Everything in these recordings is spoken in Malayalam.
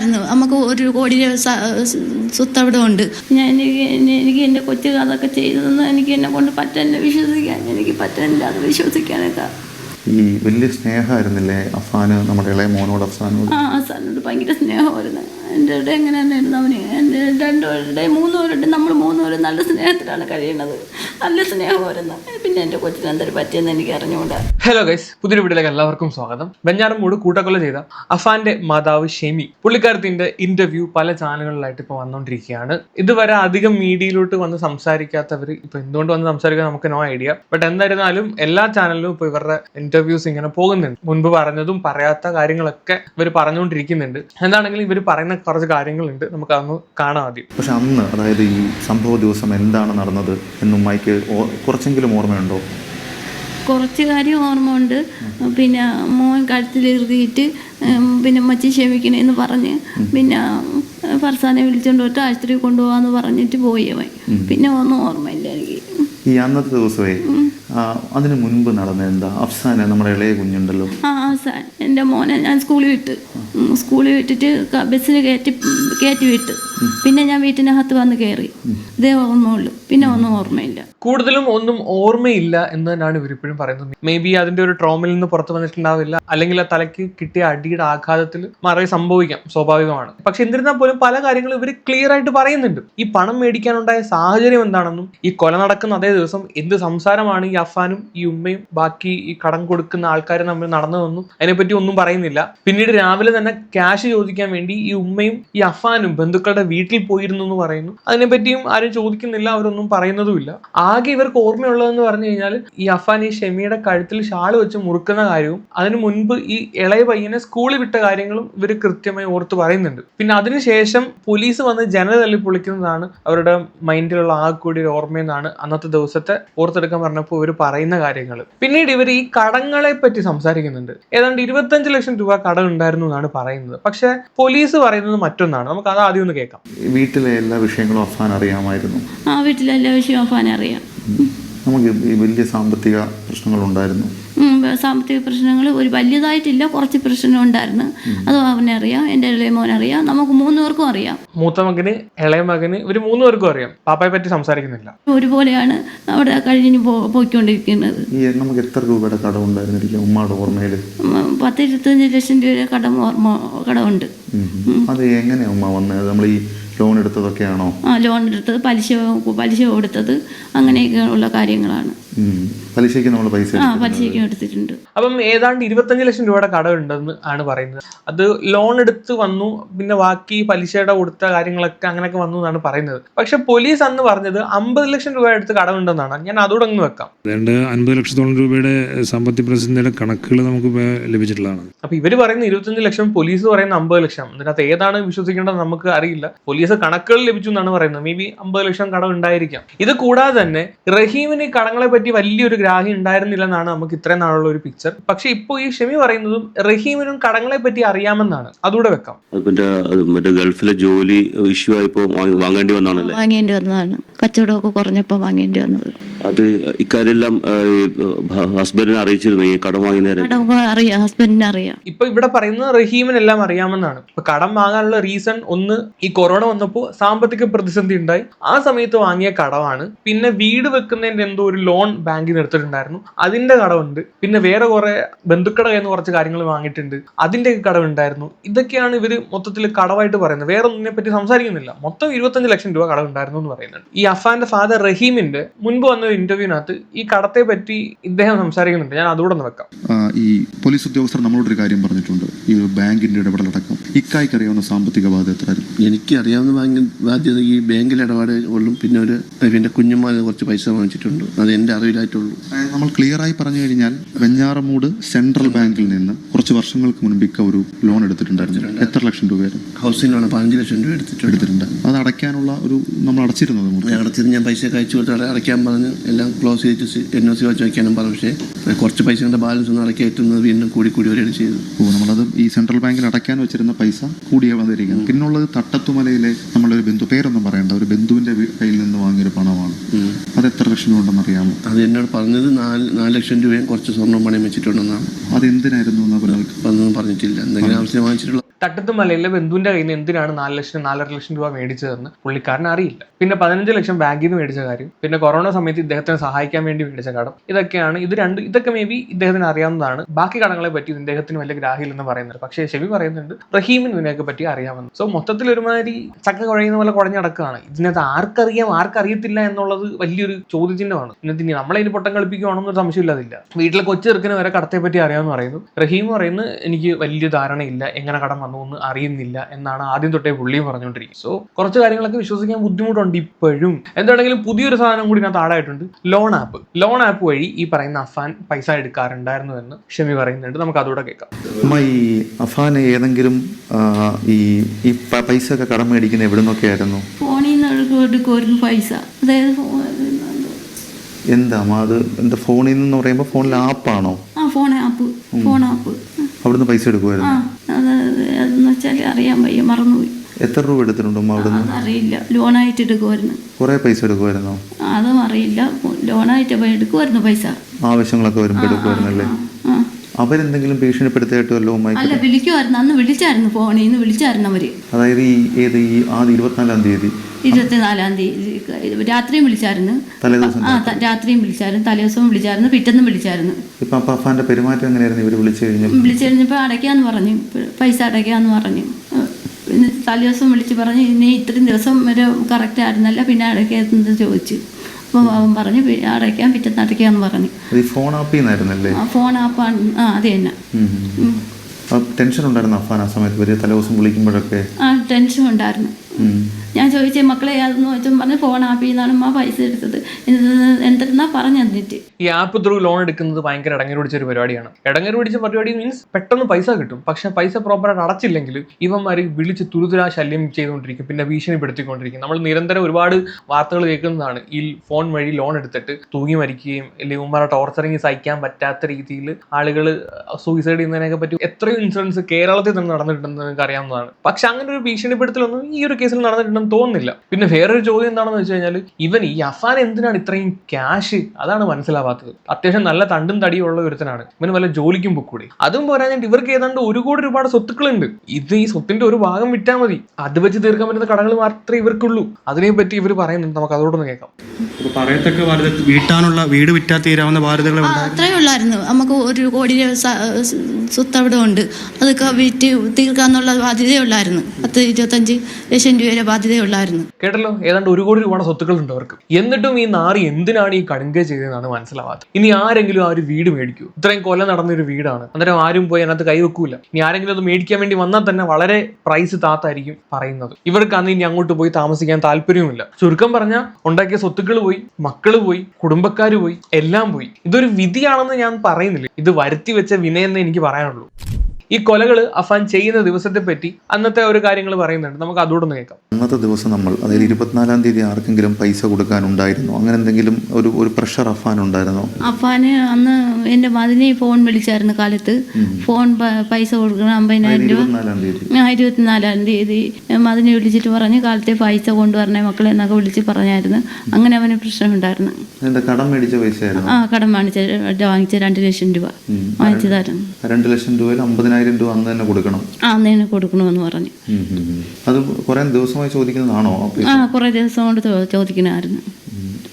സ്വത്തായിരുന്നു നമുക്ക് ഒരു കോടി സ്വത്ത് അവിടെ ഉണ്ട് ഞാൻ എനിക്ക് എന്റെ എന്റെ കൊച്ചു അതൊക്കെ ചെയ്തതെന്ന് എനിക്ക് എന്നെ കൊണ്ട് പറ്റില്ല വിശ്വസിക്കാൻ എനിക്ക് പറ്റില്ല അത് വിശ്വസിക്കാനൊക്കെ. ഈ വലിയ സ്നേഹമായിരുന്നില്ലേ അഫാന് നമ്മുടെ ഇളയ മോനോട് അഫ്സാനോട്? ആ സാറിനോട് ഭയങ്കര സ്നേഹമായിരുന്നു. എന്റെ ഇവിടെ എങ്ങനെ തന്നെയായിരുന്നു അവന്? എന്റെ രണ്ടുപേരുടെ മൂന്നുപേരുടെ നമ്മൾ മൂന്നുപേരും നല്ല സ്നേഹത്തിലാണ് കഴിയുന്നത്. നല്ല സ്നേഹമായിരുന്നു. പിന്നെ എന്റെ കൊച്ചിന് എന്തൊരു പറ്റിയെന്ന് എനിക്ക് അറിഞ്ഞുകൊണ്ട് ഹലോ ഗൈസ് പുതിയൊരു വീഡിയോയിലേക്ക് എല്ലാവർക്കും സ്വാഗതം. വെഞ്ഞാറമൂട് കൂട്ടക്കൊല ചെയ്ത അഫാന്റെ മാതാവ് ഷെമി പുള്ളിക്കാരത്തിന്റെ ഇന്റർവ്യൂ പല ചാനലുകളിലായിട്ട് ഇപ്പോൾ വന്നുകൊണ്ടിരിക്കുകയാണ് ഇതുവരെ അധികം മീഡിയയിലോട്ട് വന്ന് സംസാരിക്കാത്തവർ ഇപ്പൊ എന്തുകൊണ്ട് വന്ന് സംസാരിക്കാൻ നമുക്ക് നോ ഐഡിയ ബട്ട് എന്തായിരുന്നാലും എല്ലാ ചാനലിലും ഇപ്പോൾ ഇവരുടെ ഇന്റർവ്യൂസ് ഇങ്ങനെ പോകുന്നുണ്ട്. മുൻപ് പറഞ്ഞതും പറയാത്ത കാര്യങ്ങളൊക്കെ ഇവർ പറഞ്ഞുകൊണ്ടിരിക്കുന്നുണ്ട്. എന്താണെങ്കിലും ഇവർ പറയുന്ന കുറച്ച് കാര്യങ്ങളുണ്ട്. നമുക്ക് അതൊന്ന് കാണാം ആദ്യം. പക്ഷെ അന്ന് അതായത് ഈ സംഭവ ദിവസം എന്താണ് നടന്നത് എന്നും മൈക്ക് കുറച്ചെങ്കിലും ഓർമ്മയുണ്ടോ? കുറച്ച് കാര്യം ഓർമ്മ ഉണ്ട് പിന്നെ മോൻ കഴുത്തിൽ എഴുതിയിട്ട് പിന്നെ മച്ചി ക്ഷമിക്കണേന്ന് പറഞ്ഞ് പിന്നെ ഫർസാനെ വിളിച്ചോണ്ട് പോയിട്ട് ആശുപത്രി കൊണ്ടുപോകാന്ന് പറഞ്ഞിട്ട് പോയി അവൻ. പിന്നെ ഒന്നും ഓർമ്മയില്ല എനിക്ക്. ഈ അന്നത്തെ ദിവസമേ അതിന് മുൻപ് നടന്ന എന്താ? അഫ്സാന നമ്മുടെ ഇളയ കുഞ്ഞുണ്ടല്ലോ. ആ ആ എന്റെ മോനെ ഞാൻ സ്കൂളിൽ വിട്ട്. ഉം, സ്കൂളിൽ വിട്ടിട്ട് ബസ്സിൽ ബസ്സിന് കയറ്റി കയറ്റി വിട്ട്. പിന്നെ ഞാൻ വീട്ടിനകത്ത് വന്ന് കയറി. ഇതേ ഓർമ്മയുള്ളൂ പിന്നെ ഒന്നും ഓർമ്മയില്ല. കൂടുതലും ഒന്നും ഓർമ്മയില്ല എന്ന് തന്നെയാണ് ഇവരിപ്പോഴും പറയുന്നത്. മേ ബി അതിന്റെ ഒരു ട്രോമിൽ നിന്ന് പുറത്തു വന്നിട്ടുണ്ടാവില്ല. അല്ലെങ്കിൽ ആ തലയ്ക്ക് കിട്ടിയ അടിയുടെ ആഘാതത്തിൽ മറവി സംഭവിക്കാം സ്വാഭാവികമാണ്. പക്ഷെ എന്നിരുന്നാൽ പോലും പല കാര്യങ്ങളും ഇവർ ക്ലിയർ ആയിട്ട് പറയുന്നുണ്ട്. ഈ പണം മേടിക്കാനുണ്ടായ സാഹചര്യം എന്താണെന്നും ഈ കൊല നടക്കുന്ന അതേ ദിവസം എന്ത് സംസാരമാണ് ഈ അഫാനും ഈ ഉമ്മയും ബാക്കി ഈ കടം കൊടുക്കുന്ന ആൾക്കാരും തമ്മിൽ നടന്നതെന്നും അതിനെപ്പറ്റി ഒന്നും പറയുന്നില്ല. പിന്നീട് രാവിലെ തന്നെ ക്യാഷ് ചോദിക്കാൻ വേണ്ടി ഈ ഉമ്മയും ഈ അഫാനും ബന്ധുക്കളുടെ വീട്ടിൽ പോയിരുന്നു എന്ന് പറയുന്നു. അതിനെപ്പറ്റിയും ആരും ചോദിക്കുന്നില്ല അവരൊന്നും പറയുന്നതുമില്ല. ആകെ ഇവർക്ക് ഓർമ്മയുള്ളതെന്ന് പറഞ്ഞു കഴിഞ്ഞാൽ ഈ അഫാൻ ഈ ഷെമിയുടെ കഴുത്തിൽ ഷാൾ വെച്ച് മുറുക്കുന്ന കാര്യവും അതിന് മുൻപ് ഈ ഇളയ പയ്യനെ സ്കൂളിൽ വിട്ട കാര്യങ്ങളും ഇവർ കൃത്യമായി ഓർത്ത് പറയുന്നുണ്ട്. പിന്നെ അതിനുശേഷം പോലീസ് വന്ന് ജനത തള്ളി പൊളിക്കുന്നതാണ് അവരുടെ മൈൻഡിലുള്ള ആ കൂടി ഒരു ഓർമ്മയെന്നാണ് അന്നത്തെ ദിവസത്തെ ഓർത്തെടുക്കാൻ പറഞ്ഞപ്പോൾ ഇവർ പറയുന്ന കാര്യങ്ങൾ പിന്നീട് ഇവർ ഈ കടങ്ങളെ പറ്റി സംസാരിക്കുന്നുണ്ട്. ഏതാണ്ട് ഇരുപത്തഞ്ച് ലക്ഷം രൂപ കടം ഉണ്ടായിരുന്നു എന്നാണ് പറയുന്നത്. പക്ഷെ പോലീസ് പറയുന്നത് മറ്റൊന്നാണ്. നമുക്ക് അത് ആദ്യം ഒന്ന് കേൾക്കാം. വീട്ടിലെ എല്ലാ വിഷയങ്ങളും അഫാൻ അറിയാമായിരുന്നു ആ വീട്ടിലെ എല്ലാ വിഷയവും അഫാൻ അറിയാം. നമുക്ക് ഈ വലിയ സാമ്പത്തിക പ്രശ്നങ്ങൾ ഉണ്ടായിരുന്നു സാമ്പത്തിക പ്രശ്നങ്ങൾ ഒരു വലിയതായിട്ടില്ല കുറച്ച് പ്രശ്നം ഉണ്ടായിരുന്നു അത് അറിയാം എന്റെ ഇളയ മോനറിയാം നമുക്ക് മൂന്ന് പേർക്കും അറിയാം. മൂത്ത മകന് ഇളയ മകന് ഒരു മൂന്ന് പേർക്കും അറിയാം. പാപ്പയെ പറ്റി സംസാരിക്കുന്നില്ല. ഒരുപോലെയാണ് അവിടെ കഴിഞ്ഞ് പോയിക്കൊണ്ടിരിക്കുന്നത്. നമുക്ക് എത്ര രൂപയുടെ കടം ഉണ്ടായിരുന്നിരിക്കും ഉമ്മയുടെ ഓർമ്മയിൽ പത്ത് ഇരുപത്തഞ്ച് ലക്ഷം രൂപ കടം ഓർമ്മ കടമുണ്ട്. അത് എങ്ങനെയാ ഉമ്മ വന്നത് നമ്മൾ ഈ ലോൺ എടുത്തതൊക്കെയാണോ? ആ ലോൺ എടുത്തത് പലിശ പലിശ കൊടുത്തത് അങ്ങനെയൊക്കെ ഉള്ള കാര്യങ്ങളാണ്. പലിശയ്ക്ക് നമ്മൾ പൈസ ആ പലിശയ്ക്ക് എടുത്തിട്ടുണ്ട്. അപ്പം ഏതാണ്ട് ഇരുപത്തഞ്ച് ലക്ഷം രൂപയുടെ കടം ഉണ്ടെന്ന് ആണ് പറയുന്നത്. അത് ലോൺ എടുത്ത് വന്നു പിന്നെ ബാക്കി പലിശയുടെ കൊടുത്ത കാര്യങ്ങളൊക്കെ അങ്ങനെയൊക്കെ വന്നു എന്നാണ് പറയുന്നത്. പക്ഷെ പോലീസ് അന്ന് പറഞ്ഞത് അമ്പത് ലക്ഷം രൂപ എടുത്ത് കടമുണ്ടെന്നാണ് ഞാൻ അതോടെ അങ്ങ് വെക്കാം. ഏതാണ്ട് അൻപത് ലക്ഷത്തോളം രൂപയുടെ സാമ്പത്തിക പ്രതിസന്ധിയുടെ കണക്കുകൾ നമുക്ക് ലഭിച്ചിട്ടുള്ളതാണ്. അപ്പൊ ഇവർ പറയുന്ന ഇരുപത്തഞ്ച് ലക്ഷം പോലീസ് പറയുന്ന അമ്പത് ലക്ഷം. അതിനകത്ത് ഏതാണ് വിശ്വസിക്കേണ്ടത് നമുക്ക് അറിയില്ല. പോലീസ് കണക്കുകൾ ലഭിച്ചു എന്നാണ് പറയുന്നത്. മേ ബി അമ്പത് ലക്ഷം കടം ഉണ്ടായിരിക്കാം. ഇത് കൂടാതെ തന്നെ റഹീമിന് ഈ കടങ്ങളെ പറ്റി വലിയൊരു ഗ്രാഹ്യം ഉണ്ടായിരുന്നില്ല എന്നാണ് നമുക്ക് ഇത്രയും നാളുള്ള ഒരു പിക്ചർ പക്ഷെ ഇപ്പോൾ ഈ ഷെമി പറയുന്നതും റഹീമിനും കടങ്ങളെ പറ്റി അറിയാമെന്നാണ്. അതുകൂടെ വെക്കാം. മറ്റേ ഗൾഫിലെ ജോലി ഇഷ്യൂ ആയപ്പോ വാങ്ങ- വാങ്ങേണ്ടി വന്നാണല്ലേ വാങ്ങേണ്ടി വന്നതാണ്. കച്ചവടമൊക്കെ കുറഞ്ഞപ്പോ വാങ്ങേണ്ടി വന്നത്. അത് ഇക്കാര്യമെല്ലാം ഹസ്ബൻഡിനെ അറിയിച്ചിരുന്നു? ഈ കടം വാങ്ങുന്നേരം അറിയാം ഹസ്ബൻഡിനെ അറിയാം. ഇപ്പൊ ഇവിടെ പറയുന്നത് റഹീമിനെല്ലാം അറിയാമെന്നാണ്. ഇപ്പൊ കടം വാങ്ങാനുള്ള റീസൺ ഒന്ന് ഈ കൊറോണ വന്നപ്പോൾ സാമ്പത്തിക പ്രതിസന്ധി ഉണ്ടായി. ആ സമയത്ത് വാങ്ങിയ കടവാണ്. പിന്നെ വീട് വെക്കുന്നതിന്റെ എന്തോ ഒരു ലോൺ ബാങ്കിൽ നിന്ന് എടുത്തിട്ടുണ്ടായിരുന്നു. അതിന്റെ കടമുണ്ട് പിന്നെ വേറെ കുറെ ബന്ധുക്കട എന്ന് കുറച്ച് കാര്യങ്ങൾ വാങ്ങിയിട്ടുണ്ട്. അതിന്റെ കടമുണ്ടായിരുന്നു ഇതൊക്കെയാണ് ഇവർ മൊത്തത്തിൽ കടവായിട്ട് പറയുന്നത്. വേറെ ഒന്നിനെ പറ്റി സംസാരിക്കുന്നില്ല. മൊത്തം ഇരുപത്തഞ്ച് ലക്ഷം രൂപ കടം ഉണ്ടായിരുന്നു എന്ന് പറയുന്നുണ്ട്. ഈ അഫാന്റെ ഫാദർ റഹീമിന്റെ മുൻപ് വന്ന ഒരു ഇന്റർവ്യൂവിനകത്ത് ഈ കടത്തെ പറ്റി ഇദ്ദേഹം സംസാരിക്കുന്നുണ്ട്. ഞാൻ അതുകൂടെ ഒന്ന് വെക്കാം. ഈ പോലീസ് ഉദ്യോഗസ്ഥർ നമ്മളോട് ഒരു കാര്യം പറഞ്ഞിട്ടുണ്ട്. ഈ ബാങ്കിന്റെ ഇടപെടലടക്കം ഇക്കായ്ക്ക് അറിയാവുന്ന സാമ്പത്തിക ബാധ്യത എത്രയായിരുന്നു? എനിക്ക് അറിയാവുന്ന ബാങ്കിൽ ബാധ്യത ഈ ബാങ്കിൽ ഇടപാട് കൊള്ളും. പിന്നെ ഒരു പിന്നെ കുഞ്ഞുമാരെ കുറച്ച് പൈസ വാങ്ങിച്ചിട്ടുണ്ട്. അത് എന്റെ അറിവിലായിട്ടുള്ളൂ. നമ്മൾ ക്ലിയർ ആയി പറഞ്ഞു കഴിഞ്ഞാൽ വെഞ്ഞാറമൂട് സെൻട്രൽ ബാങ്കിൽ നിന്ന് കുറച്ച് വർഷങ്ങൾക്ക് മുൻപ് ഇക്ക ഒരു ലോൺ എടുത്തിട്ടുണ്ടായിരുന്നു. എത്ര ലക്ഷം രൂപയായിരുന്നു? ഹൗസിംഗ് ലോൺ പതിനഞ്ച് ലക്ഷം രൂപ എടുത്തിട്ടുണ്ട്. എടുത്തിട്ടുണ്ട് അത് അടയ്ക്കാനുള്ള ഒരു നമ്മൾ അടച്ചിരുന്നത് അടച്ചിരുന്ന് ഞാൻ പൈസ കഴിച്ചു കൊടുത്ത് അടയ്ക്കാൻ പറഞ്ഞ് എല്ലാം ക്ലോസ് ചെയ്തിട്ട് എൻ ഒ സി വെച്ച് വയ്ക്കാനും പറഞ്ഞു. പക്ഷേ കുറച്ച് പൈസയുടെ ബാലൻസ് ഒന്നും അടക്കി എത്തുന്നത് വീണ്ടും കൂടി കൂടി വരികയാണ് ചെയ്തത്. ഓ നമ്മളത് ഈ സെൻട്രൽ ബാങ്കിൽ അടയ്ക്കാൻ വെച്ചിരുന്ന പൈസ കൂടിയ വന്നിരിക്കുന്നത് പിന്നുള്ളത് തട്ടത്തുമലയിലെ നമ്മളൊരു ബന്ധു പേരൊന്നും പറയണ്ട ഒരു ബന്ധുവിന്റെ കയ്യിൽ നിന്ന് വാങ്ങിയൊരു പണമാണ്. അത് എത്ര ലക്ഷം ഉണ്ടെന്ന് അറിയാമോ? അത് എന്നോട് പറഞ്ഞത് നാല് നാല് ലക്ഷം രൂപയും കുറച്ച് സ്വർണം പണയം വെച്ചിട്ടുണ്ടെന്നാണ്. അത് എന്തിനായിരുന്നു പറഞ്ഞിട്ടില്ല. എന്തെങ്കിലും ആവശ്യം വാങ്ങിച്ചിട്ടുള്ള തട്ടത്തുമലയിലെ ബന്ധുവിന്റെ കയ്യിൽ നിന്ന് എന്തിനാണ് നാല് ലക്ഷം നാലര ലക്ഷം രൂപ മേടിച്ചതെന്ന് പുള്ളിക്കാരൻ അറിയില്ല. പിന്നെ പതിനഞ്ച് ലക്ഷം ബാങ്കിൽ നിന്ന് മേടിച്ച കാര്യം പിന്നെ കൊറോണ സമയത്ത് ഇദ്ദേഹത്തിന് സഹായിക്കാൻ വേണ്ടി മേടിച്ച കടം. ഇതൊക്കെയാണ് ഇത് രണ്ട് ഇതൊക്കെ മേ ബി ഇദ്ദേഹത്തിന് അറിയാവുന്നതാണ്. ബാക്കി കടങ്ങളെ പറ്റി ഇദ്ദേഹത്തിന് വലിയ ഗ്രാഹിയില്ലെന്ന് പറയുന്നുണ്ട്. പക്ഷേ ഷെബി പറയുന്നുണ്ട് റഹീമിന് ഇതിനെയൊക്കെ പറ്റി അറിയാമെന്ന്. സോ മൊത്തത്തിൽ ഒരുമാതിരി ചക്ക കുഴയുന്ന പോലെ കുഴഞ്ഞടക്കുകയാണ് ഇതിനകത്ത് ആർക്കറിയാം ആർക്കറിയത്തില്ല എന്നുള്ളത് വലിയൊരു ചോദ്യചിഹ്നമാണ്. ഇന്നത്തെ ഇനി നമ്മളതിന് പൊട്ടം കളിപ്പിക്കുകയാണെന്നൊരു സംശയമില്ലാതില്ല. വീട്ടിലെ കൊച്ചു കൊച്ചെറുക്കിന് വരെ കടത്തെ പറ്റി അറിയാമെന്ന് പറയുന്നു. റഹീം പറയുന്നു എനിക്ക് വലിയ ധാരണയില്ല എങ്ങനെ കടം വന്നു എന്ന് അറിയുന്നില്ല എന്നാണ് ആദ്യം തൊട്ടേ പുള്ളിയും പറഞ്ഞുകൊണ്ടിരിക്കുന്നത്. സോ കുറച്ച് കാര്യങ്ങളൊക്കെ വിശ്വസിക്കാൻ ബുദ്ധിമുട്ടുണ്ട് ഇപ്പോഴും. എന്താണെങ്കിലും പുതിയൊരു സാധനം കൂടി ഇതിനകത്ത് ആടായിട്ടുണ്ട് ലോൺ ആപ്പ് ലോൺ ആപ്പ് വഴി ഈ പറയുന്ന അഫാൻ പൈസ എടുക്കാറുണ്ടായിരുന്നു എന്ന് ഷമി പറയുന്നുണ്ട്. നമുക്ക് അതുകൂടെ കേൾക്കാം. അമ്മ ഈ അഫാൻ ഏതെങ്കിലും ഈ ഈ പൈസ ഒക്കെ കടം മേടിക്കുന്ന എവിടെ നിന്നൊക്കെ ആയിരുന്നു ഫോണിൽ നിന്ന് എടുക്കുമായിരുന്നു പൈസ. അതായത് എന്താ അത് എന്താ ഫോണിൽ നിന്ന് പറയുമ്പോൾ ഫോണിൽ ആപ്പാണോ? ആ ഫോൺ ആപ്പ് ഫോൺ ആപ്പ്. അവിടുന്ന് പൈസ എടുക്കുമായിരുന്നു അതെന്ന് വെച്ചാൽ അറിയാൻ വയ്യ മറന്നുപോയി. എത്ര രൂപ എടുത്തിട്ടുണ്ടോ അവിടുന്ന്? അതറിയില്ല ലോണായിട്ട് എടുക്കുമായിരുന്നു കുറേ പൈസ എടുക്കുമായിരുന്നോ അതും അറിയില്ല. ലോണായിട്ട് പോയി എടുക്കുമായിരുന്നു പൈസ. ആവശ്യങ്ങളൊക്കെ വരുമ്പോൾ എടുക്കുമായിരുന്നല്ലേ അവരെന്തെങ്കിലും ഭീഷണിപ്പെടുത്തിയായിട്ട് വല്ലതും അല്ല വിളിക്കുമായിരുന്നു അന്ന് വിളിച്ചായിരുന്നു ഫോണിൽ നിന്ന് വിളിച്ചായിരുന്നു അവർ. അതായത് ഈ ഏത് ഈ ആദ്യ ഇരുപത്തിനാലാം തീയതി? ഇരുപത്തിനാലാം തീയതി രാത്രിയും വിളിച്ചായിരുന്നു. തലേദിവസം ആ രാത്രിയും വിളിച്ചായിരുന്നു. തലേദിവസവും വിളിച്ചായിരുന്നു. പിറ്റെന്നും വിളിച്ചായിരുന്നു. ഇപ്പൊ അപ്പം അഫാന്റെ പെരുമാറ്റം എങ്ങനെയായിരുന്നു? ഇവർ വിളിച്ചു കഴിഞ്ഞു വിളിച്ചു കഴിഞ്ഞപ്പോൾ അടയ്ക്കാന്ന് പറഞ്ഞു. പൈസ അടയ്ക്കാന്ന് പറഞ്ഞു. തലേദിവസം വിളിച്ച് പറഞ്ഞു ഇനി ഇത്രയും ദിവസം വരെ കറക്റ്റ് ആയിരുന്നല്ല പിന്നെ അടയ്ക്കാന്ന് ചോദിച്ചു. അപ്പോൾ അവൻ പറഞ്ഞു അടയ്ക്കാൻ അടയ്ക്കാം പിറ്റേന്ന് അടയ്ക്കാന്ന് പറഞ്ഞു ഫോൺ ആപ്പ് ഫോൺ ആപ്പാണ് ആ അത് തന്നെ. ടെൻഷൻ ഉണ്ടായിരുന്നു അഫാൻ ആ സമയത്ത്? വലിയ തലേദിവസം വിളിക്കുമ്പോഴൊക്കെ? ആ ടെൻഷൻ ഉണ്ടായിരുന്നു. ഞാൻ ചോദിച്ചേ മക്കളെ പറഞ്ഞ് ഫോൺ ആപ്പിൽ നിന്നാണ് ഉമ്മ പൈസ എടുത്തത്. എന്തെന്നാ പറഞ്ഞു തന്നിട്ട്? ഈ ആപ്പ് ത്രൂ ലോൺ എടുക്കുന്നത് ഭയങ്കര ഇടങ്ങേറ് ഒരു പരിപാടിയാണ്. ഇടങ്ങേറ് പരിപാടി മീൻസ് പെട്ടെന്ന് പൈസ കിട്ടും. പക്ഷെ പൈസ പ്രോപ്പറായിട്ട് അടച്ചില്ലെങ്കിൽ ഇവന്മാർ വിളിച്ച് തുരുതുരാ ശല്യം ചെയ്തുകൊണ്ടിരിക്കും. പിന്നെ ഭീഷണിപ്പെടുത്തിക്കൊണ്ടിരിക്കും. നമ്മൾ നിരന്തരം ഒരുപാട് വാർത്തകൾ കേൾക്കുന്നതാണ്. ഈ ഫോൺ വഴി ലോൺ എടുത്തിട്ട് തൂങ്ങി മരിക്കുകയും അല്ലെങ്കിൽ ഉമ്മാരെ ടോർച്ചറിങ് സഹിക്കാൻ പറ്റാത്ത രീതിയിൽ ആളുകൾ സൂയിസൈഡ് ചെയ്യുന്നതിനൊക്കെ പറ്റി എത്രയോ ഇൻഷുറൻസ് കേരളത്തിൽ തന്നെ നടന്നിട്ടുണ്ടെന്ന് നിങ്ങൾക്ക് അറിയാവുന്നതാണ് പക്ഷെ അങ്ങനെ ഒരു ഭീഷണിപ്പെടുത്തലൊന്നും ഈ ഒരു കേസിൽ നടന്നിട്ടുണ്ടെന്ന് തോന്നുന്നില്ല. പിന്നെ വേറൊരു ചോദ്യം എന്താണെന്ന് വെച്ച് കഴിഞ്ഞാൽ ഇവൻ ഈ അഫാൻ എന്തിനാണ് ഇത്രയും ക്യാഷ് അതാണ് മനസ്സിലാവാത്തത്. അത്യാവശ്യം നല്ല തണ്ടും തടിയും ഉള്ള ഒരുത്തനാണ്. ഇവന് വല്ല ജോലിക്കും പൊക്കൂടി അതും പോരാഞ്ഞിട്ട് ഇവർക്ക് ഏതാണ്ട് ഒരു കോടി ഒരുപാട് സ്വത്തുക്കളുണ്ട്. ഇത് ഈ സ്വത്തിന്റെ ഒരു ഭാഗം വിറ്റാൽ മതി. അത് വെച്ച് തീർക്കാൻ പറ്റുന്ന കടകൾ മാത്രമേ ഇവർക്കുള്ളൂ. അതിനെ പറ്റി ഇവർ പറയുന്നുണ്ട്. നമുക്ക് അതോടൊന്ന് കേൾക്കാം. പറയത്തക്ക വീട്ടാനുള്ള വീട് വിറ്റാ തീരാവുന്ന ബാധ്യതകൾ അത്രേ അത്രയേ ഉള്ളായിരുന്നു. നമുക്ക് ഒരു കോടി സ്വത്ത് അവിടെ ഉണ്ട് അതൊക്കെ വിറ്റ് തീർക്കാന്നുള്ള ബാധ്യതയുള്ളായിരുന്നു. പത്ത് ഇരുപത്തഞ്ച് ലക്ഷം രൂപയുടെ ബാധ്യതയുള്ളായിരുന്നു. കേട്ടല്ലോ? ഏതാണ്ട് ഒരു കോടി രൂപയുടെ സ്വത്തുക്കൾ ഉണ്ട് അവർക്ക്. എന്നിട്ടും ഈ നാറി എന്തിനാണ് ഈ കടുങ്ക ചെയ്തതെന്നാണ് മനസ്സിലാവാത്തത്. ഇനി ആരെങ്കിലും ആ ഒരു വീട് മേടിക്കൂ. ഇത്രയും കൊല നടന്ന ഒരു വീടാണ്. അന്നേരം ആരും പോയി അതിനകത്ത് കൈവെക്കൂല ഇനി ആരെങ്കിലും അത് മേടിക്കാൻ വേണ്ടി വന്നാൽ തന്നെ വളരെ പ്രൈസ് താത്തായിരിക്കും പറയുന്നത്. ഇവർക്ക് അന്ന് ഇനി അങ്ങോട്ട് പോയി താമസിക്കാൻ താല്പര്യവുമില്ല. ചുരുക്കം പറഞ്ഞാൽ ഉണ്ടാക്കിയ സ്വത്തുക്കൾ പോയി മക്കൾ പോയി കുടുംബക്കാർ പോയി എല്ലാം പോയി. ഇതൊരു വിധിയാണെന്ന് ഞാൻ പറയുന്നില്ല. ഇത് വരുത്തി വെച്ച വിനയെന്ന് എനിക്ക് I don't know. ഈ കൊലകൾ അഫാൻ ചെയ്യുന്ന ദിവസത്തെ പറ്റി അന്നത്തെ ഒരു കാര്യങ്ങൾ പറയുന്നുണ്ട്. നമുക്ക് അതോടൊന്ന് കേൾക്കാം. അന്നത്തെ ദിവസം നമ്മൾ അതായത് ഇരുപത്തിനാലാം തീയതി ആർക്കെങ്കിലും പൈസ കൊടുക്കാനുണ്ടായിരുന്നു അങ്ങനെ എന്തെങ്കിലും ഒരു ഒരു പ്രഷർ അഫാൻ ഉണ്ടായിരുന്നോ? അഫാന് അന്ന് എന്റെ മതിനെ ഫോൺ വിളിച്ചായിരുന്നു കാലത്ത്. ഫോൺ പൈസ കൊടുക്കണം അമ്പതിനായിരം രൂപ. ഇരുപത്തിനാലാം തീയതി. ആ ഇരുപത്തിനാലാം തീയതി മതിനെ വിളിച്ചിട്ട് പറഞ്ഞു കാലത്തെ പൈസ കൊണ്ടുവരണേ മക്കളെ എന്നൊക്കെ വിളിച്ച് പറഞ്ഞായിരുന്നു. അങ്ങനെ അവന് പ്രശ്നമുണ്ടായിരുന്നു കടം മേടിച്ച പൈസയായിരുന്നു? ആ കടം വാങ്ങിച്ച വാങ്ങിച്ച രണ്ട് ലക്ഷം രൂപ. വാങ്ങിച്ചതായിരുന്നു. രണ്ട് ലക്ഷം രൂപയിൽ അമ്പതിനായിരം രൂപ അന്ന് തന്നെ കൊടുക്കണം. അന്ന് തന്നെ കൊടുക്കണമെന്ന് പറഞ്ഞു. അത് കുറെ ദിവസമായി ചോദിക്കുന്നതാണോ ആ? കുറേ ദിവസം കൊണ്ട് ചോദിക്കണമായിരുന്നു.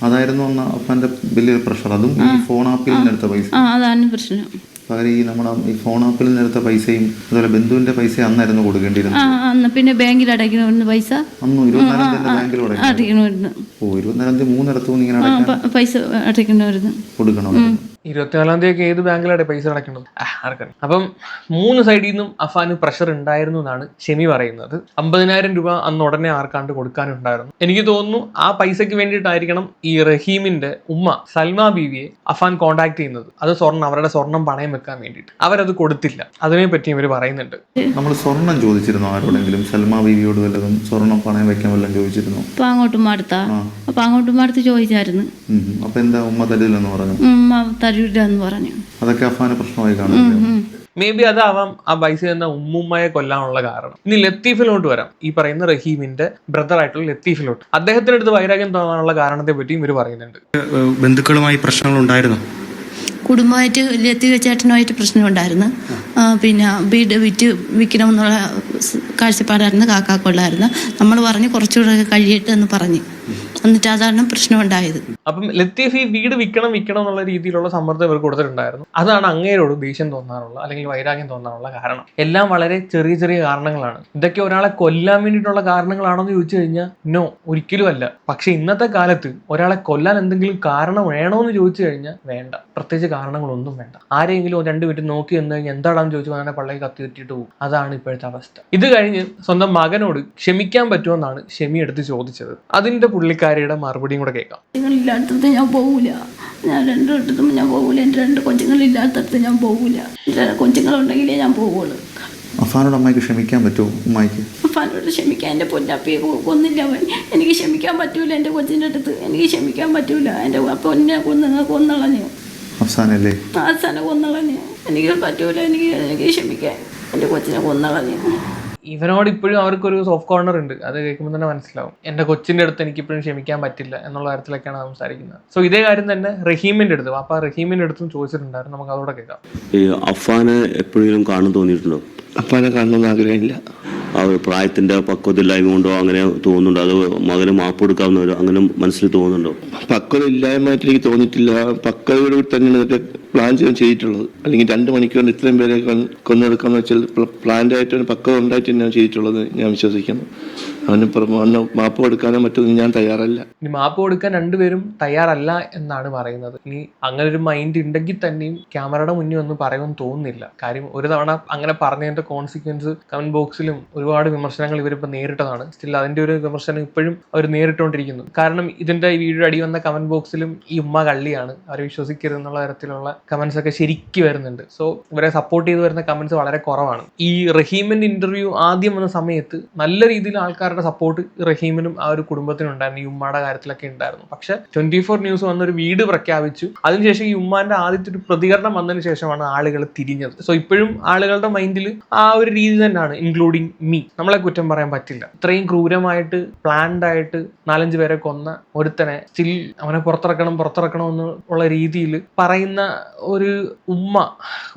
അതായിരുന്നു അന്ന് അപ്പന്റെ വലിയൊരു പ്രഷർ. അതും ഈ ഫോൺ ആപ്പിൽ നിന്നെടുത്ത പൈസ. ആ അതാണ് പ്രശ്നം. പകരം ഈ നമ്മുടെ ഈ ഫോൺ ആപ്പിൽ നിന്നെടുത്ത പൈസയും അതുപോലെ ബന്ധുവിന്റെ പൈസ അന്നായിരുന്നു കൊടുക്കേണ്ടിയിരുന്നത്. അന്ന് പിന്നെ ബാങ്കിൽ അടയ്ക്കണമായിരുന്നു പൈസ. അന്ന് ഇരുപത്തിനാലാം തീയതി ബാങ്കിൽ അടയ്ക്കണം അടയ്ക്കണമായിരുന്നു. ഓ ഇരുപത്തിനാലാം തീയതി മൂന്നിടത്തും ഇങ്ങനെ പൈസ അടയ്ക്കണമായിരുന്നു. കൊടുക്കണം ഇരുപത്തിനാലാം തീയതി ഏത് ബാങ്കിലാണ് പൈസ അടയ്ക്കുന്നത് ആർക്കറിയാം അപ്പം മൂന്ന് സൈഡിൽ നിന്നും അഫാന് പ്രഷർ ഉണ്ടായിരുന്നു എന്നാണ് ഷെമി പറയുന്നത്. അമ്പതിനായിരം രൂപ അന്ന് ഉടനെ ആർക്കാണ്ട് കൊടുക്കാനുണ്ടായിരുന്നു. എനിക്ക് തോന്നുന്നു ആ പൈസയ്ക്ക് വേണ്ടിയിട്ടായിരിക്കണം ഈ റഹീമിന്റെ ഉമ്മ സൽമ ബീവിയെ അഫാൻ കോണ്ടാക്ട് ചെയ്യുന്നത്. അത് സ്വർണം അവരുടെ സ്വർണം പണയം വെക്കാൻ വേണ്ടിയിട്ട്. അവരത് കൊടുത്തില്ല. അതിനെ പറ്റി ഇവർ പറയുന്നുണ്ട്. നമ്മൾ സ്വർണം ചോദിച്ചിരുന്നു ആരോടെങ്കിലും? സൽമ ബീവിയോട് വല്ലതും സ്വർണം പണയം വെക്കാൻ വല്ലതും ചോദിച്ചിരുന്നു? അപ്പം അങ്ങോട്ടും മാടുത്താ അപ്പൊ അങ്ങോട്ടും അടുത്ത് ചോദിച്ചായിരുന്നു. അപ്പൊ എന്താ ഉമ്മ തരില്ലെന്ന് പറഞ്ഞു? ഉമ്മ തരൂല എന്ന് പറഞ്ഞു. അതൊക്കെ അഫാന് പ്രശ്നമായി മേ ബി അതാവാം ആ പൈസ എന്ന ഉമ്മുമ്മയെ കൊല്ലാനുള്ള കാരണം. ഇനി ലത്തീഫിലോട്ട് വരാം. ഈ പറയുന്ന റഹീമിന്റെ ബ്രദർ ആയിട്ടുള്ള ലത്തീഫിലോട്ട്. അദ്ദേഹത്തിന്റെ അടുത്ത് വൈരാഗ്യം തോന്നാനുള്ള കാരണത്തെ പറ്റിയും ഇവർ പറയുന്നുണ്ട്. ബന്ധുക്കളുമായി പ്രശ്നങ്ങൾ ഉണ്ടായിരുന്നു? കുടുംബമായിട്ട് ലത്തീഫ ചേട്ടനുമായിട്ട് പ്രശ്നമുണ്ടായിരുന്നു പിന്നെ വീട് വിറ്റ് വിൽക്കണമെന്നുള്ള കാഴ്ചപ്പാടായിരുന്നു കാക്കാക്കുള്ളായിരുന്നു. നമ്മൾ പറഞ്ഞ് കുറച്ചുകൂടെ കഴിയട്ടെ എന്ന് പറഞ്ഞ്. എന്നിട്ട് അതാണ് പ്രശ്നമുണ്ടായത് അപ്പം ലത്തീഫ് ഈ വീട് വിൽക്കണം വിൽക്കണം എന്നുള്ള രീതിയിലുള്ള സമ്മർദ്ദം ഇവർ കൊടുത്തിട്ടുണ്ടായിരുന്നു. അതാണ് അങ്ങേരോട് ദേഷ്യം തോന്നാനുള്ള അല്ലെങ്കിൽ വൈരാഗ്യം തോന്നാനുള്ള കാരണം. എല്ലാം വളരെ ചെറിയ ചെറിയ കാരണങ്ങളാണ്. ഇതൊക്കെ ഒരാളെ കൊല്ലാൻ വേണ്ടിയിട്ടുള്ള കാരണങ്ങളാണോ എന്ന് ചോദിച്ചു കഴിഞ്ഞാൽ നോ ഒരിക്കലും അല്ല. പക്ഷെ ഇന്നത്തെ കാലത്ത് ഒരാളെ കൊല്ലാൻ എന്തെങ്കിലും കാരണം വേണോ എന്ന് ചോദിച്ചു കഴിഞ്ഞാൽ വേണ്ട. പ്രത്യേകിച്ച് കാരണങ്ങളൊന്നും വേണ്ട. ആരെങ്കിലും രണ്ടു വീട്ടിൽ നോക്കി എന്ന് കഴിഞ്ഞാൽ എന്താണെന്ന് ചോദിച്ചു അങ്ങനെ പള്ളി കത്തി കെട്ടിയിട്ട് പോകും. അതാണ് ഇപ്പോഴത്തെ അവസ്ഥ. ഇത് കഴിഞ്ഞ് സ്വന്തം മകനോട് ക്ഷമിക്കാൻ പറ്റുമെന്നാണ് ക്ഷമി എടുത്ത് ചോദിച്ചത്. അതിന്റെ പുള്ളിക്കാരിയുടെ മറുപടിയും കൂടെ കേൾക്കാം. ഇല്ലാത്തടത്ത് ഞാൻ പോകില്ല ഞാൻ രണ്ട് വട്ടത്തും ഞാൻ പോകില്ല എന്റെ രണ്ട് കൊച്ചുങ്ങളില്ലാത്തടത്ത് ഞാൻ പോകില്ല എന്റെ കൊച്ചുങ്ങളുണ്ടെങ്കിലേ ഞാൻ പോവുള്ളൂ. അഫാനോട് അമ്മയ്ക്ക് ക്ഷമിക്കാൻ പറ്റുമോ ഉമ്മയ്ക്ക് അഫാനോട് ക്ഷമിക്കാൻ എന്റെ പൊന്നപ്പിയെ കൊന്നില്ല അവൻ. എനിക്ക് ക്ഷമിക്കാൻ പറ്റൂല എന്റെ കൊച്ചിന്റെ അടുത്ത്. എനിക്ക് ക്ഷമിക്കാൻ പറ്റൂല. എന്റെ പൊന്നെ കൊന്ന് കൊന്നളഞ്ഞു. അഫ്സാനല്ലേ? ആസാനെ കൊന്നളഞ്ഞു. എനിക്ക് പറ്റൂല. എനിക്ക് എനിക്ക് ക്ഷമിക്കാൻ എന്റെ കൊച്ചിനെ കൊന്നളഞ്ഞു. ഇവനോട് ഇപ്പോഴും അവർക്കൊരു സോഫ്റ്റ് കോർണർ ഉണ്ട്. അത് കേൾക്കുമ്പോൾ തന്നെ മനസ്സിലാവും. എന്റെ കൊച്ചിന്റെ അടുത്ത് എനിക്ക് ഇപ്പോഴും ക്ഷമിക്കാൻ പറ്റില്ല എന്നുള്ള കാര്യത്തിലൊക്കെയാണ് സംസാരിക്കുന്നത്. സോ ഇതേ കാര്യം തന്നെ റഹീമിന്റെ അടുത്ത്. അപ്പം റഹീമിന്റെ അടുത്തും ചോദിച്ചിട്ടുണ്ടായിരുന്നു. നമുക്ക് അതോടെ കേൾക്കാം. ഈ അഫാനെ എപ്പോഴെങ്കിലും തോന്നിയിട്ടുണ്ടോ? അപ്പാനെ കാണണമെന്ന് ആഗ്രഹമില്ല. ആ ഒരു പ്രായത്തിന്റെ പക്വതയില്ലായ്മ കൊണ്ടോ അങ്ങനെ തോന്നുന്നുണ്ടോ? അത് മകന് മാപ്പ് കൊടുക്കാവുന്ന ഒരു അങ്ങനെ മനസ്സിൽ തോന്നുന്നുണ്ടോ? പക്വത ഇല്ലായ്മയായിട്ട് എനിക്ക് തോന്നിയിട്ടില്ല. പക്വതയോട് തന്നെയാണ് ഇതൊക്കെ പ്ലാൻ ചെയ്യാൻ ചെയ്തിട്ടുള്ളത്. അല്ലെങ്കിൽ രണ്ട് മണിക്കൂർ ഇത്രയും പേരെ കൊന്ന് കൊന്നെടുക്കാന്ന് വെച്ചാൽ പ്ലാൻഡായിട്ട് ഒരു പക്വത ഉണ്ടായിട്ട് തന്നെയാണ് ചെയ്തിട്ടുള്ളത് ഞാൻ വിശ്വസിക്കുന്നു. അവന് മാപ്പ് കൊടുക്കാനോ മറ്റൊന്നും ഞാൻ തയ്യാറല്ല. ഇനി മാപ്പ് കൊടുക്കാൻ രണ്ടുപേരും തയ്യാറല്ല എന്നാണ് പറയുന്നത്. ഇനി അങ്ങനെ ഒരു മൈൻഡ് ഉണ്ടെങ്കിൽ തന്നെയും ക്യാമറയുടെ മുന്നിൽ ഒന്നും പറയുമെന്ന് തോന്നുന്നില്ല. കാര്യം ഒരു തവണ അങ്ങനെ പറഞ്ഞതിന്റെ കോൺസിക്വൻസ് കമന്റ് ബോക്സിലും ഒരുപാട് വിമർശനങ്ങൾ ഇവരിപ്പോൾ നേരിട്ടതാണ്. സ്റ്റിൽ അതിന്റെ ഒരു വിമർശനം ഇപ്പോഴും അവർ നേരിട്ടുകൊണ്ടിരിക്കുന്നു കാരണം ഇതിന്റെ ഈ വീഡിയോ അടി വന്ന കമന്റ് ബോക്സിലും ഈ ഉമ്മ കള്ളിയാണ്. അവരെ വിശ്വസിക്കരുത് എന്നുള്ള തരത്തിലുള്ള കമന്റ്സ് ഒക്കെ ശരിക്കും വരുന്നുണ്ട്. സോ ഇവരെ സപ്പോർട്ട് ചെയ്ത് വരുന്ന കമന്റ്സ് വളരെ കുറവാണ്. ഈ റഹീമിന്റെ ഇന്റർവ്യൂ ആദ്യം വന്ന സമയത്ത് നല്ല രീതിയിൽ ആൾക്കാരുടെ സപ്പോർട്ട് റഹീമിനും ആ ഒരു കുടുംബത്തിനും ഉണ്ടായിരുന്നു ഈ ഉമ്മയുടെ കാര്യത്തിലൊക്കെ ഉണ്ടായിരുന്നു. പക്ഷെ ട്വന്റി ഫോർ ന്യൂസ് വന്നൊരു വീട് പ്രഖ്യാപിച്ചു. അതിനുശേഷം ഈ ഉമ്മാന്റെ ആദ്യത്തെ ഒരു പ്രതികരണം വന്നതിന് ശേഷമാണ് ആളുകൾ തിരിഞ്ഞത്. സോ ഇപ്പോഴും ആളുകളുടെ മൈൻഡിൽ ആ ഒരു രീതി തന്നെയാണ് ഇൻക്ലൂഡിങ് മീ നമ്മളെ കുറ്റം പറയാൻ പറ്റില്ല. ഇത്രയും ക്രൂരമായിട്ട് പ്ലാൻഡ് ആയിട്ട് നാലഞ്ച് പേരെ കൊന്ന ഒരുത്തനെ സ്റ്റിൽ അവനെ പുറത്തിറക്കണം പുറത്തിറക്കണം എന്ന് ഉള്ള രീതിയിൽ പറയുന്ന ഒരു ഉമ്മ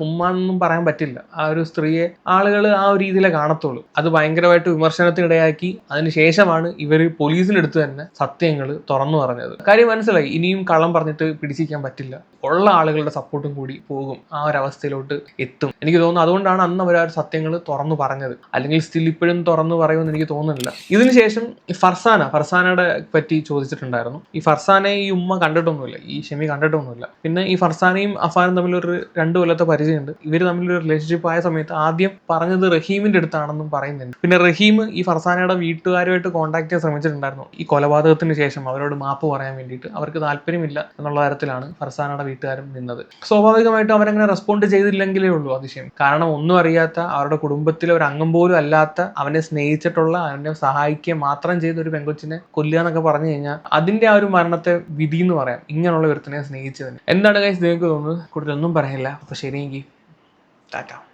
ഉമ്മ എന്നൊന്നും പറയാൻ പറ്റില്ല. ആ ഒരു സ്ത്രീയെ ആളുകൾ ആ ഒരു രീതിയിലേ കാണത്തുള്ളൂ. അത് ഭയങ്കരമായിട്ട് വിമർശനത്തിനിടയാക്കി അതിനുശേഷമാണ് ഇവർ പോലീസിനടുത്ത് തന്നെ സത്യങ്ങൾ തുറന്നു പറഞ്ഞത്. കാര്യം മനസ്സിലായി ഇനിയും കള്ളം പറഞ്ഞിട്ട് പിടിച്ചിരിക്കാൻ പറ്റില്ല. ഉള്ള ആളുകളുടെ സപ്പോർട്ടും കൂടി പോകും. ആ ഒരു അവസ്ഥയിലോട്ട് എത്തും. എനിക്ക് തോന്നുന്നു അതുകൊണ്ടാണ് അന്ന് അവർ ആ സത്യങ്ങൾ തുറന്നു പറഞ്ഞത്. അല്ലെങ്കിൽ സ്റ്റിൽ ഇപ്പോഴും തുറന്നു പറയുമെന്ന് എനിക്ക് തോന്നുന്നില്ല. ഇതിനുശേഷം ഫർസാന ഫർസാനയുടെ പറ്റി ചോദിച്ചിട്ടുണ്ടായിരുന്നു. ഈ ഫർസാനെ ഈ ഉമ്മ കണ്ടിട്ടൊന്നുമില്ല. ഈ ഷെമി കണ്ടിട്ടൊന്നുമില്ല. പിന്നെ ഈ ഫർസാനയും അഫാനും തമ്മിലൊരു രണ്ട് കൊല്ലത്തെ പരിചയമുണ്ട്. ഇവർ തമ്മിലൊരു റിലേഷൻഷിപ്പ് ആയ സമയത്ത് ആദ്യം പറഞ്ഞത് റഹീമിന്റെ അടുത്താണെന്നും പറയുന്നുണ്ട്. പിന്നെ റഹീം ഈ ഫർസാനയുടെ വീട്ടുകാരുമായിട്ട് കോൺടാക്ട് ചെയ്യാൻ ശ്രമിച്ചിട്ടുണ്ടായിരുന്നു. ഈ കൊലപാതകത്തിന് ശേഷം അവരോട് മാപ്പ് പറയാൻ വേണ്ടിയിട്ട്. അവർക്ക് താല്പര്യമില്ല എന്നുള്ള തരത്തിലാണ് ഫർസാനയുടെ വീട്ടുകാരും നിന്നത്. സ്വാഭാവികമായിട്ടും അവരങ്ങനെ റെസ്പോണ്ട് ചെയ്തില്ലെങ്കിലേ ഉള്ളൂ അതിശയം. കാരണം ഒന്നും അറിയാത്ത അവരുടെ കുടുംബത്തിലെ ഒരു അംഗം പോലും അല്ലാത്ത അവനെ സ്നേഹിച്ചിട്ടുള്ള അവനെ സഹായിക്കുക മാത്രം ചെയ്ത ഒരു പെങ്കൊച്ചിനെ കൊല്ലുക എന്നൊക്കെ പറഞ്ഞു കഴിഞ്ഞാൽ അതിന്റെ ആ ഒരു മരണത്തെ വിധി എന്ന് പറയാം. ഇങ്ങനെയുള്ള ഒരുത്തനെ സ്നേഹിച്ചതിന്. എന്താണ് കൈസ് തോന്നുന്നത്? കൂടുതലൊന്നും പറയില്ല. അപ്പൊ ശരിയെങ്കിൽ ടാറ്റ.